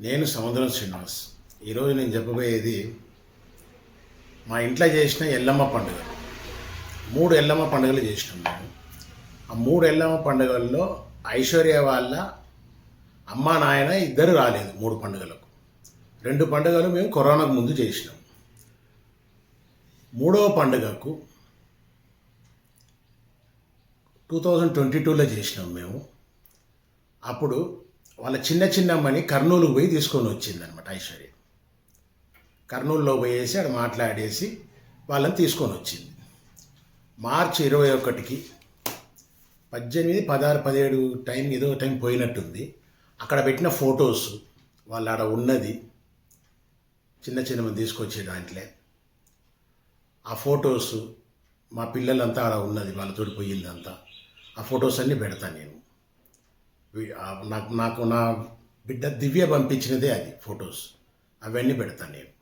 నేను సముద్రం శ్రీనివాస్. ఈరోజు నేను చెప్పబోయేది మా ఇంట్లో చేసిన ఎల్లమ్మ పండుగ. మూడు ఎల్లమ్మ పండుగలు చేసినాం మేము. ఆ మూడు ఎల్లమ్మ పండుగల్లో ఐశ్వర్య వాళ్ళ అమ్మ నాయన ఇద్దరు రాలేదు మూడు పండుగలకు. రెండు పండుగలు మేము కరోనాకు ముందు చేసినాం. మూడవ పండుగకు టూ థౌజండ్ ట్వంటీ టూలో చేసినాం మేము. అప్పుడు వాళ్ళ చిన్న చిన్నమ్మని కర్నూలుకి పోయి తీసుకొని వచ్చిందనమాట ఐశ్వర్య. కర్నూలులో పోయేసి అక్కడ మాట్లాడేసి వాళ్ళని తీసుకొని వచ్చింది. మార్చి ఇరవై ఒకటికి పద్దెనిమిది పదహారు పదిహేడు టైం ఏదో టైం పోయినట్టుంది. అక్కడ పెట్టిన ఫొటోస్ వాళ్ళు ఆడ ఉన్నది. చిన్న చిన్న తీసుకొచ్చే దాంట్లో. ఆ ఫొటోస్ మా పిల్లలంతా ఆడ ఉన్నది వాళ్ళతో పోయిందంతా ఆ ఫొటోస్ అన్నీ పెడతాను నేను. నాకు నాకు నా బిడ్డ దివ్య పంపించినదే అది ఫొటోస్. అవన్నీ పెడతాను నేను.